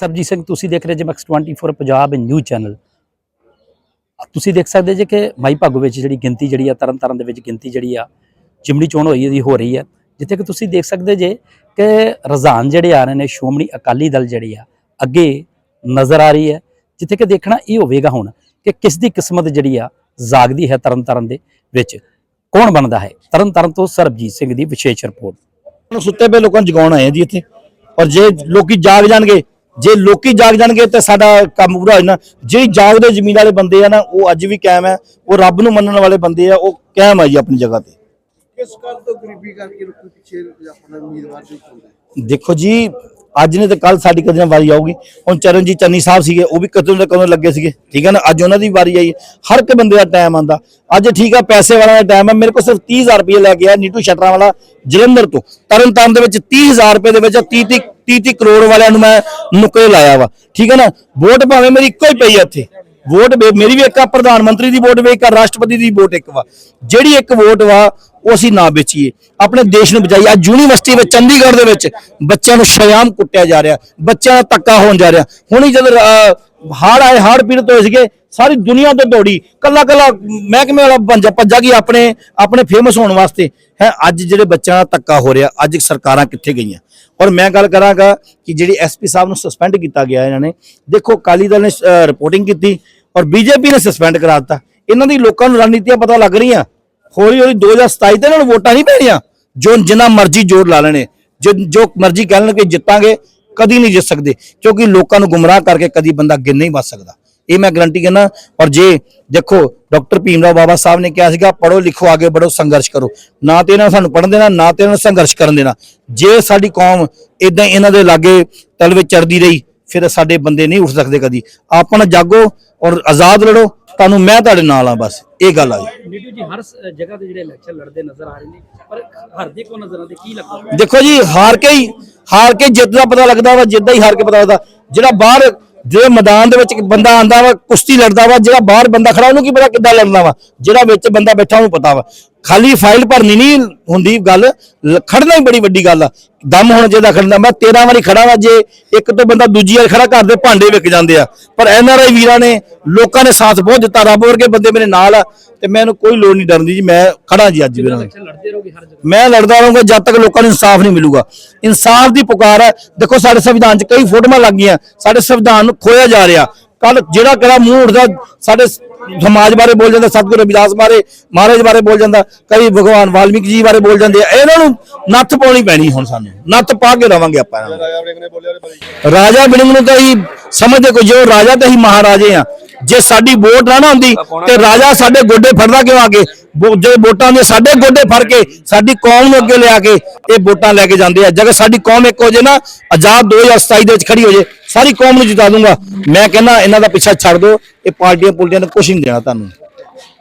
ਸਰਬਜੀਤ ਸਿੰਘ, ਤੁਸੀਂ ਦੇਖ ਰਹੇ ਜੇ ਮੈਕਸ 24 ਪੰਜਾਬ ਨਿਊਜ਼ ਚੈਨਲ ਤੁਸੀਂ ਦੇਖ ਸਕਦੇ ਜੇ ਕਿ ਮਾਈ ਭਾਗੋ ਵਿੱਚ ਜਿਹੜੀ ਗਿਣਤੀ ਜਿਹੜੀ ਆ ਤਰਨ ਤਾਰਨ ਦੇ ਵਿੱਚ ਗਿਣਤੀ ਜਿਹੜੀ ਆ ਜਿਮਣੀ ਚੋਣ ਹੋਈ ਇਹਦੀ ਹੋ ਰਹੀ ਹੈ ਜਿੱਥੇ ਕਿ ਤੁਸੀਂ ਦੇਖ ਸਕਦੇ ਜੇ ਕਿ ਰਜ਼ਾਨ ਜਿਹੜੇ ਆ ਰਹੇ ਨੇ, ਸ਼੍ਰੋਮਣੀ ਅਕਾਲੀ ਦਲ ਜਿਹੜੀ ਆ, ਅੱਗੇ ਨਜ਼ਰ ਆ ਰਹੀ ਹੈ। ਜਿੱਥੇ ਕਿ ਦੇਖਣਾ ਇਹ ਹੋਵੇਗਾ ਹੁਣ ਕਿ ਕਿਸ ਦੀ ਕਿਸਮਤ ਜਿਹੜੀ ਆ, ਜਾਗਦੀ ਹੈ ਤਰਨ ਤਾਰਨ ਦੇ ਵਿੱਚ। ਕੌਣ ਬਣਦਾ ਹੈ? ਤਰਨ ਤਾਰਨ ਤੋਂ ਸਰਬਜੀਤ ਸਿੰਘ ਦੀ ਵਿਸ਼ੇਸ਼ ਰਿਪੋਰਟ। ਸੁੱਤੇ ਪਏ ਲੋਕਾਂ ਨੂੰ ਜਗਾਉਣ ਆਏ ਜੀ ਇੱਥੇ। ਔਰ ਜੇ ਲੋਕੀ ਜਾਗ ਜਾਣਗੇ ਜੇ ਲੋਕੀ ਜਾਗ ਜਾਣਗੇ ਤੇ ਸਾਡਾ ਕੰਮ ਪੂਰਾ ਹੋ ਜਾਣਾ। ਜਿਹੜੀ ਜਾਗਦੇ ਜ਼ਮੀਨ ਵਾਲੇ ਬੰਦੇ ਆ ਨਾ ਉਹ ਅੱਜ ਵੀ ਕਾਇਮ ਹੈ ਉਹ ਰੱਬ ਨੂੰ ਮੰਨਣ ਵਾਲੇ ਬੰਦੇ ਆ ਉਹ ਕਾਇਮ ਆ ਜੀ ਆਪਣੀ ਜਗ੍ਹਾ ਤੇ। ਕਿਸ ਗੱਲ ਤੋਂ ਗਰੀਬੀ ਕਰਕੇ ਲੋਕੀ ਪਿੱਛੇ ਆਪਣਾ ਉਮੀਦਵਾਰ ਦੇਖੋ ਜੀ ਅੱਜ ਨੇ ਤੇ ਕੱਲ ਸਾਡੀ ਕਦੇ ਨਾ ਵਾਰੀ ਆਊਗੀ। ਹੁਣ ਚਰਨਜੀਤ ਚੰਨੀ ਸਾਹਿਬ ਸੀਗੇ, ਉਹ ਵੀ ਕਦੋਂ ਦੇ ਕਦੋਂ ਲੱਗੇ ਸੀਗੇ। ਠੀਕ ਹੈ ਨਾ? ਅੱਜ ਉਹਨਾਂ ਦੀ ਵਾਰੀ ਆਈ ਹਰ ਇੱਕ ਬੰਦੇ ਦਾ ਟਾਈਮ ਆਂਦਾ ਅੱਜ ਠੀਕ ਆ, ਪੈਸੇ ਵਾਲਾ ਦਾ ਟਾਈਮ ਆ। ਮੇਰੇ ਕੋਲ ਸਿਰਫ 30000 ਰੁਪਏ ਲੈ ਕੇ ਆ ਨੀਟੂ ਸ਼ਟਰਾਂ ਵਾਲਾ ਜਲੰਧਰ ਤੋਂ। ਤਰਨਤਾਰਨ ਦੇ ਵਿੱਚ 30000 ਰੁਪਏ ਦੇ ਵਿੱਚ 30 30 30 30 ਕਰੋੜ ਵਾਲਿਆਂ ਨੂੰ ਮੈਂ ਨੁਕਰੇ ਲਾਇਆ ਵਾ। ਠੀਕ ਹੈ ਨਾ? ਵੋਟ ਭਾਵੇਂ ਮੇਰੀ ਇੱਕੋ ਹੀ ਪਈ ਆ ਇੱਥੇ ਵੋਟ ਮੇਰੀ ਵੀ ਇੱਕ ਆ, ਪ੍ਰਧਾਨ ਮੰਤਰੀ ਦੀ ਵੋਟ ਵੇ ਇੱਕ ਆ, ਰਾਸ਼ਟਰਪਤੀ ਦੀ ਵੋਟ ਇੱਕ ਵਾ। ਜਿਹੜੀ ਇੱਕ ਵੋਟ ਵਾ ਉਹ ਅਸੀਂ ਨਾ ਵੇਚੀਏ। ਆਪਣੇ ਦੇਸ਼ ਨੂੰ ਬਚਾਈਏ। ਅੱਜ ਯੂਨੀਵਰਸਿਟੀ ਵਿੱਚ, ਚੰਡੀਗੜ੍ਹ ਦੇ ਵਿੱਚ ਬੱਚਿਆਂ ਨੂੰ ਸ਼ਿਆਮ ਕੁੱਟਿਆ ਜਾ ਰਿਹਾ। ਬੱਚਿਆਂ ਦਾ ਧੱਕਾ ਹੋਣ ਜਾ ਰਿਹਾ। ਹੁਣੀ ਜਦ ਹਾੜ ਆਏ, ਹਾੜ ਪੀੜਤ ਹੋਏ ਸੀਗੇ, ਸਾਰੀ ਦੁਨੀਆ ਤੋਂ ਦੌੜੀ। ਕੱਲਾ ਕੱਲਾ ਮਹਿਕਮੇ ਵਾਲਾ ਬੰਜਾ ਭੱਜਾ ਕੀ ਆਪਣੇ ਆਪਣੇ ਫੇਮਸ ਹੋਣ ਵਾਸਤੇ। ਹੈ, ਅੱਜ ਜਿਹੜੇ ਬੱਚਿਆਂ ਦਾ ਧੱਕਾ ਹੋ ਰਿਹਾ, ਅੱਜ ਸਰਕਾਰਾਂ ਕਿੱਥੇ ਗਈਆਂ? ਔਰ ਮੈਂ ਗੱਲ ਕਰਾਂਗਾ ਕਿ ਜਿਹੜੀ ਐਸਪੀ ਸਾਹਿਬ ਨੂੰ ਸਸਪੈਂਡ ਕੀਤਾ ਗਿਆ ਇਹਨਾਂ ਨੇ, ਦੇਖੋ ਕਾਲੀ ਦਲ ਨੇ ਰਿਪੋਰਟਿੰਗ ਕੀਤੀ ਔਰ ਬੀਜੇਪੀ ਨੇ ਸਸਪੈਂਡ ਕਰਾ ਦਿੱਤਾ। ਇਹਨਾਂ ਦੀ ਲੋਕਾਂ ਨੂੰ ਰਣਨੀਤੀਆਂ ਪਤਾ ਲੱਗ ਰਹੀਆਂ। ਹੌਲੀ ਹੌਲੀ 2027 ਤੇ ਇਹਨਾਂ ਨੂੰ ਵੋਟਾਂ ਨਹੀਂ ਪੈਣੀਆਂ। ਜੋ ਜਿੰਨਾ ਮਰਜ਼ੀ ਜ਼ੋਰ ਲਾ ਲੈਣੇ। ਜੋ ਜੋ ਮਰਜ਼ੀ ਕਹਿ ਲੈਣ ਕਿ ਜਿੱਤਾਂਗੇ, ਕਦੀ ਨਹੀਂ ਜਿੱਤ ਸਕਦੇ। ਕਿਉਂਕਿ ਲੋਕਾਂ ਨੂੰ ਗੁੰਮਰਾਹ ਕਰਕੇ ਕਦੀ ਬੰਦਾ ਅੱਗੇ ਨਹੀਂ ਵੱਧ ਸਕਦਾ। ਇਹ ਮੈਂ ਗਰੰਟੀ ਕਹਿੰਦਾ ਔਰ ਜੇ ਦੇਖੋ ਡਾਕਟਰ ਭੀਮਰਾਓ ਬਾਬਾ ਸਾਹਿਬ ਨੇ ਕਿਹਾ ਸੀਗਾ ਪੜੋ ਲਿਖੋ ਆਗੇ ਬੜੋ ਸੰਘਰਸ਼ ਕਰੋ। ਨਾ ਤੇ ਇਹਨਾਂ ਨੂੰ ਸਾਨੂੰ ਪੜਨ ਦੇਣਾ, ਨਾ ਤੇ ਇਹਨਾਂ ਨੂੰ ਸੰਘਰਸ਼ ਕਰਨ ਦੇਣਾ। ਜੇ ਸਾਡੀ ਕੌਮ ਇਦਾਂ ਇਹਨਾਂ ਦੇ ਲਾਗੇ ਤਲ ਵਿੱਚ ਚੜਦੀ ਰਹੀ ਫਿਰ ਸਾਡੇ ਬੰਦੇ ਨਹੀਂ ਉੱਠ ਸਕਦੇ ਕਦੀ। ਆਪਣਾ ਜਾਗੋ ਔਰ ਆਜ਼ਾਦ ਲੜੋ ਤੁਹਾਨੂੰ ਮੈਂ ਤੁਹਾਡੇ ਨਾਲ ਆ ਬਸ ਇਹ ਗੱਲ ਆ ਜੀ। ਨੀਟੂ ਜੀ ਹਰ ਸ- ਜਗ੍ਹਾ ਤੇ ਜਿਹੜੇ ਇਲੈਕਸ਼ਨ ਲੜਦੇ ਨਜ਼ਰ ਆ ਰਹੇ ਨੇ ਪਰ ਹਰਦੇ ਕੋ ਨਜ਼ਰ ਆਉਂਦੇ ਕੀ ਲੱਗਦਾ? ਦੇਖੋ ਜੀ ਹਾਰ ਕੇ ਹੀ ਹਾਰ ਕੇ ਜਿੱਤ ਦਾ ਪਤਾ ਲੱਗਦਾ ਵਾ ਜਿੱਦਾਂ ਹੀ ਹਾਰ ਕੇ ਪਤਾ ਲੱਗਦਾ। ਜਿਹੜਾ ਬਾਹਰ ਜੇ ਮੈਦਾਨ ਦੇ ਵਿੱਚ ਇੱਕ ਬੰਦਾ ਆਂਦਾ ਵਾ ਕੁਸ਼ਤੀ ਲੜਦਾ ਵਾ ਜਿਹੜਾ ਬਾਹਰ ਬੰਦਾ ਖੜਾ ਉਹਨੂੰ ਕੀ ਪਤਾ ਕਿੱਦਾਂ ਲੜਨਾ ਵਾ। ਜਿਹੜਾ ਵਿੱਚ ਬੰਦਾ ਬੈਠਾ ਉਹਨੂੰ ਪਤਾ ਵਾ। ਖਾਲੀ ਫਾਈਲ ਭਰਨੀ ਨਹੀਂ ਹੁੰਦੀ ਗੱਲ ਖੜਨਾ ਹੀ ਬੜੀ ਵੱਡੀ ਗੱਲ ਆ। ਦਮ ਹੋਣਾ ਚਾਹੀਦਾ ਖੜਨਾ ਮੈਂ 13 ਵਾਰੀ ਖੜਾ ਵਾ ਜੇ ਇੱਕ ਤੋਂ ਬੰਦਾ ਦੂਜੀ ਵਾਰ ਖੜਾ ਕਰਦੇ ਭਾਂਡੇ ਵਿਕ ਜਾਂਦੇ ਆ। ਪਰ ਐਨਆਰਆਈ ਵੀਰਾਂ ਨੇ ਲੋਕਾਂ ਨੇ ਸਾਥ ਬਹੁਤ ਦਿੱਤਾ ਰੱਬ ਵਰਗੇ ਬੰਦੇ ਮੇਰੇ ਨਾਲ ਆ ਤੇ ਮੈਨੂੰ ਕੋਈ ਲੋੜ ਨਹੀਂ ਡਰਨ ਦੀ ਜੀ ਮੈਂ ਖੜਾ ਜੀ ਅੱਜ ਵੀਰਾਂ ਮੈਂ ਲੜਦਾ ਰਹੂੰਗਾ ਜਦ ਤੱਕ ਲੋਕਾਂ ਨੂੰ ਇਨਸਾਫ ਨਹੀਂ ਮਿਲੂਗਾ। ਇਨਸਾਫ ਦੀ ਪੁਕਾਰ ਹੈ ਦੇਖੋ ਸਾਡੇ ਸੰਵਿਧਾਨ 'ਚ ਕਈ ਫੋਟੋਆਂ ਲੱਗ ਗਈਆਂ ਸਾਡੇ ਸੰਵਿਧਾਨ ਨੂੰ ਖੋਇਆ ਜਾ ਰਿਹਾ। ਕੱਲ ਜਿਹੜਾ ਕਿਹੜਾ ਮੂੰਹ ਉੱਠਦਾ ਸਾਡੇ ਸਮਾਜ ਬਾਰੇ ਬੋਲ ਜਾਂਦਾ ਸਤਿਗੁਰੂ ਰਵਿਦਾਸ ਬਾਰੇ ਮਹਾਰਾਜ ਬਾਰੇ ਬੋਲ ਜਾਂਦਾ ਕਈ ਭਗਵਾਨ ਵਾਲਮੀਕ ਜੀ ਬਾਰੇ ਬੋਲ ਜਾਂਦੇ ਆ ਇਹਨਾਂ ਨੂੰ ਨੱਥ ਪਾਉਣੀ ਪੈਣੀ ਹੁਣ ਸਾਨੂੰ ਨੱਥ ਪਾ ਕੇ ਰਵਾਂਗੇ ਆਪਾਂ ਰਾਜਾ ਵੜਿੰਗ ਨੇ ਬੋਲਿਆ ਰਾਜਾ ਬਿਲਿੰਗ ਨੂੰ ਤਾਂ ਹੀ ਸਮਝਦੇ ਕੋਈ ਜੋ ਰਾਜਾ ਤੇ ਹੀ ਮਹਾਰਾਜੇ ਆ ਜੇ ਸਾਡੀ ਵੋਟ ਨਾ ਨਾ ਹੁੰਦੀ ਤੇ ਰਾਜਾ ਸਾਡੇ ਗੋਡੇ ਫੜਦਾ ਕਿਉਂ ਆ ਕੇ? ਜੇ ਵੋਟਾਂ ਦੇ ਸਾਡੇ ਗੋਡੇ ਫੜ ਕੇ ਸਾਡੀ ਕੌਮ ਨੂੰ ਅੱਗੇ ਲਿਆ ਕੇ ਇਹ ਵੋਟਾਂ ਲੈ ਕੇ ਜਾਂਦੇ ਆ। ਜਦ ਸਾਡੀ ਕੌਮ ਇੱਕ ਹੋ ਜੇ ਨਾ ਆਜ਼ਾਦ 2027 ਦੇ ਵਿੱਚ ਖੜੀ ਹੋ ਜੇ ਸਾਰੀ ਕੌਮ ਨੂੰ ਜਿਤਾ ਦੂੰਗਾ। ਮੈਂ ਕਹਿੰਦਾ ਇਹਨਾਂ ਦਾ ਪਿੱਛਾ ਛੱਡ ਦਿਓ ਇਹ ਪਾਰਟੀਆਂ ਪੁਲਟੀਆਂ ਨੇ ਕੁਛ ਨਹੀਂ ਦੇਣਾ ਤੁਹਾਨੂੰ।